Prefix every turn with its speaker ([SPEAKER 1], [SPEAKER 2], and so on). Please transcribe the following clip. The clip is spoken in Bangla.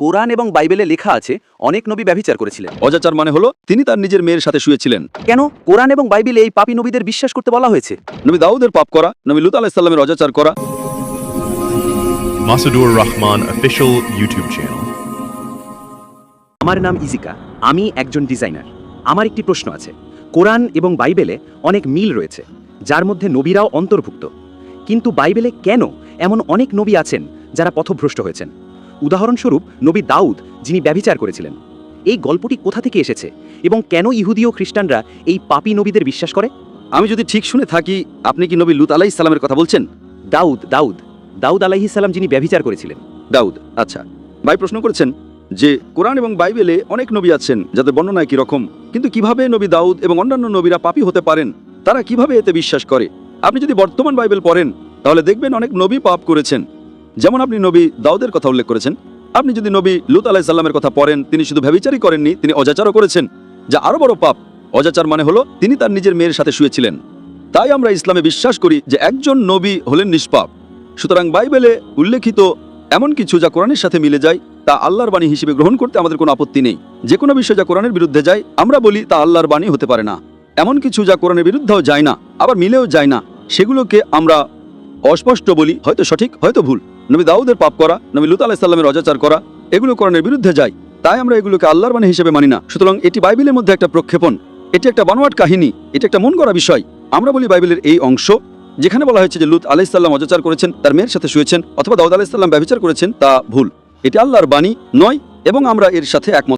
[SPEAKER 1] কোরআন এবং বাইবেলে লেখা আছে অনেক নবী ব্যভিচার করেছিলেন।
[SPEAKER 2] অজাচার মানে হলো তিনি তার নিজের মেয়ের সাথে শুয়েছিলেন।
[SPEAKER 1] কেন? কোরআন এবং বাইবেলে এই পাপী নবীদের বিশ্বাস করতে বলা হয়েছে।
[SPEAKER 2] নবী দাউদের পাপ করা নবী লুত আলাহিসাল্লামের অজাচার করা।
[SPEAKER 3] Masadur Rahman official YouTube channel.
[SPEAKER 1] আমার নাম ইজিকা আমি একজন ডিজাইনার। আমার একটি প্রশ্ন আছে। কোরআন এবং বাইবেলে অনেক মিল রয়েছে যার মধ্যে নবীরাও অন্তর্ভুক্ত। কিন্তু বাইবেলে কেন এমন অনেক নবী আছেন যারা পথভ্রষ্ট হয়েছেন? উদাহরণস্বরূপ নবী দাউদ যিনি ব্যভিচার করেছিলেন। এই গল্পটি কোথা থেকে এসেছে এবং কেন ইহুদি ও খ্রিস্টানরা এই পাপী নবীদের বিশ্বাস করে?
[SPEAKER 2] আমি যদি ঠিক শুনে থাকি আপনি কি নবী লুত আলাইসাল্লামের কথা বলছেন?
[SPEAKER 1] দাউদ দাউদ। দাউদ আলাইহিসাল্লাম যিনি ব্যভিচার করেছিলেন।
[SPEAKER 2] দাউদ আচ্ছা। ভাই প্রশ্ন করেছেন যে কোরআন এবং বাইবেলে অনেক নবী আছেন যাদের বর্ণনা একই রকম কিন্তু কীভাবে নবী দাউদ এবং অন্যান্য নবীরা পাপী হতে পারেন? তারা কীভাবে এতে বিশ্বাস করে? আপনি যদি বর্তমান বাইবেল পড়েন তাহলে দেখবেন অনেক নবী পাপ করেছেন। যেমন আপনি নবী দাউদের কথা উল্লেখ করেছেন, আপনি যদি নবী লুত আলাহ সাল্লামের কথা পড়েন, তিনি শুধু ব্যবিচারই করেননি, তিনি অজাচারও করেছেন। যা আরও বড় পাপ, অজাচার মানে হলো তিনি তার নিজের মেয়ের সাথে শুয়েছিলেন। তাই আমরা ইসলামে বিশ্বাস করি যে একজন নবী হলেন নিষ্পাপ। সুতরাং বাইবেলে উল্লেখিত এমন কিছু যা কোরআনের সাথে মিলে যায়, তা আল্লাহর বাণী হিসেবে গ্রহণ করতে আমাদের কোনো আপত্তি নেই। যে কোনো বিষয় যা কোরআনের বিরুদ্ধে যায়, আমরা বলি তা আল্লাহর বাণী হতে পারে না। এমন কিছু যা কোরআনের বিরুদ্ধেও যায় না, আবার মিলেও যায় না, সেগুলোকে আমরা অস্পষ্ট বলি, হয়তো সঠিক, হয়তো ভুল। নবী দাউদের পাপ করা, নবী লুত আলাহিসাল্লামের অজাচার করা, এগুলো কোরআনের বিরুদ্ধে যাই তাই আমরা এগুলোকে আল্লাহর মানে হিসেবে মানি না। সুতরাং এটি বাইবেলের মধ্যে একটা প্রক্ষেপণ। এটি একটা বানোয়াট কাহিনী। এটি একটা মন করা বিষয়। আমরা বলি বাইবেলের এই অংশ, যেখানে বলা হয়েছে যে লুত আলাইসাল্লাম অজাচার করেছেন, তার মেয়ের সাথে শুয়েছেন, অথবা দাউদ আলাইসাল্লাম ব্যবচার করেছেন, তা ভুল। এটি আল্লাহর বাণী নয়, এবং আমরা এর সাথে একমত